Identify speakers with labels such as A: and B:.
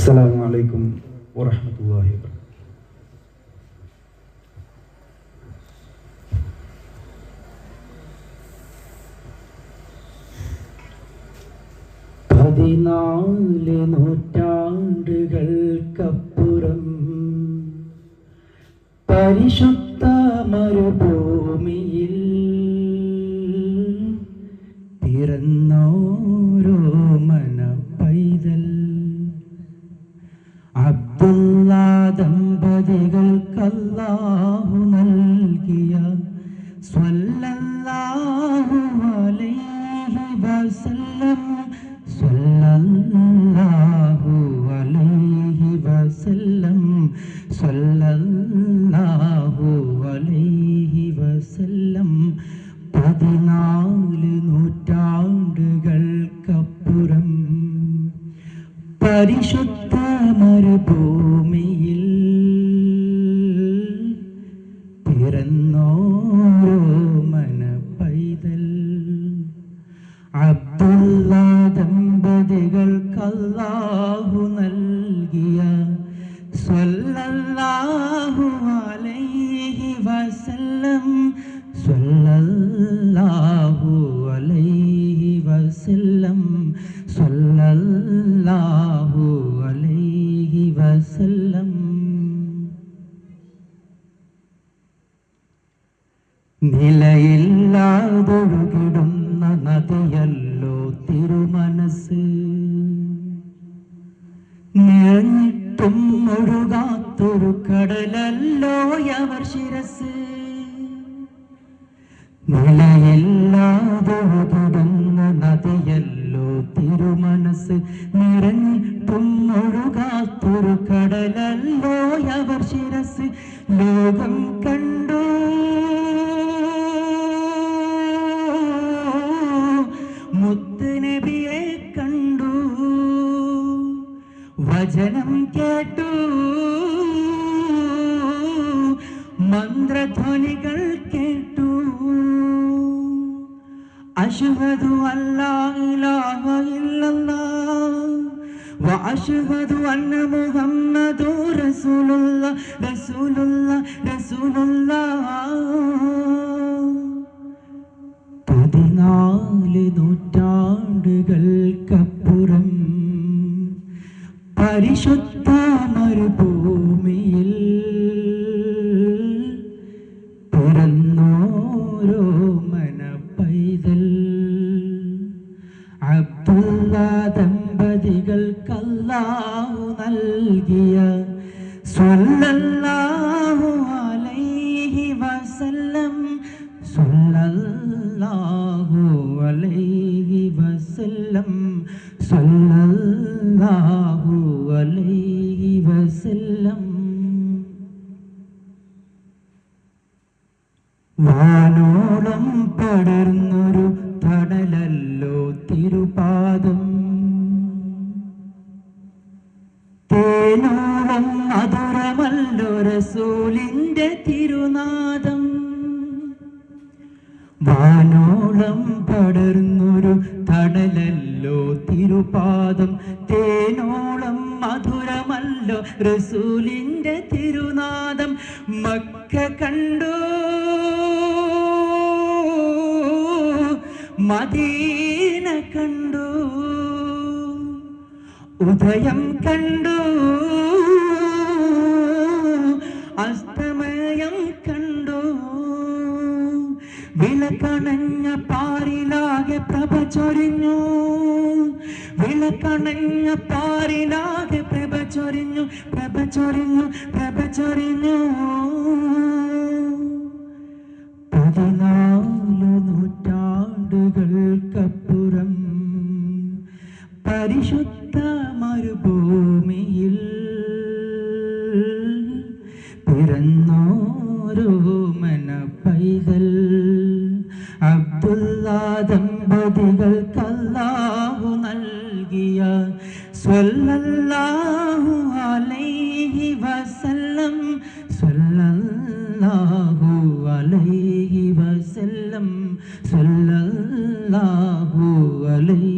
A: അസ്സലാമു അലൈക്കും വറഹമത്തല്ലാഹി പതിനാല് നൂറ്റാണ്ടുകൾക്കപ്പുറം പരിശുദ്ധ മരുഭൂ സ്വല്ലല്ലാഹു അലൈഹി വസല്ലം സല്ലല്ലാഹു അലൈഹി വസല്ലം സല്ലല്ലാഹു അലൈഹി വസല്ലം. പതിനാല് നൂറ്റാണ്ടുകൾക്കപ്പുറം പരിശുദ്ധ മരുഭൂമിയിൽ പിറന്നോരോ അലൈഹി വസല്ലം സ്വല്ലല്ലാഹു അലൈഹി വസല്ലം. നിലയില്ലാതൊഴുകിടുന്ന നദിയല്ലോ തിരുമനസ്. നിറഞ്ഞിട്ടും ഒഴുകാത്തൊരു കടലല്ലോ അവർ ശിരസ്. നിലയില്ലാതൊഴുകിടുന്ന നദിയല്ലോ തിരുമനസ് നിറഞ്ഞിട്ടും ഒഴുകാത്തൊരു കടലല്ലോ അവർ ശിരസ് ലോകം കണ്ടു. മുത്തുനബിയെ കണ്ടു. വചനം കേട്ടു. മന്ത്രധ്വനികൾ കേട്ടു അഷ്ഹദു അല്ലാ ഇലാഹ ഇല്ലല്ലാഹ് وأشهد أن محمد رسول الله رسول الله رسول الله പതിനാല് നൂറ്റാണ്ടുകൾക്കപ്പുറം പരിശുദ്ധ മരുഭൂമിയിൽ ദമ്പതികൾക്കല്ലാഹു നൽകിയ സ്വല്ലല്ലാഹു അലൈഹി വസല്ലം. സ്വല്ലല്ലാഹു അലൈഹി വസല്ലം. സ്വല്ലല്ലാഹു അലൈഹി വസല്ലം. വാനോളം പടർന്നൊരു തടലല്ലോ തിരുപാദം. തേനോളം മധുരമല്ലോ റസൂലിന്റെ തിരുനാദം. വാനോളം പടർന്നൊരു തടലല്ലോ തിരുപാദം. തേനോളം മധുരമല്ലോ റസൂലിന്റെ തിരുനാദം. മക്ക കണ്ടു? മദീന കണ്ടു? ഉദയം കണ്ടു. അസ്തമയം കണ്ടു. വിലക്കണഞ്ഞ പാരിലാകെ പ്രഭ ചൊരിഞ്ഞു. വിലക്കണഞ്ഞ പാരിലാകെ പ്രഭ ചൊരിഞ്ഞു. പ്രഭ ചൊരിഞ്ഞു പ്രഭ ചൊരിഞ്ഞു. പതിനാല് നൂറ്റാണ്ടുകൾക്കപ്പുറം പരിശുദ്ധ പിറന്നോരോ മന പൈതൽ. അബ്ദുള്ള ദമ്പതികൾക്കല്ലാഹു നൽകിയ സ്വല്ലല്ലാഹു അലൈഹി വസല്ലം. സ്വല്ലല്ലാഹു അലൈഹി വസല്ലം. സ്വല്ലല്ലാഹു അലൈഹി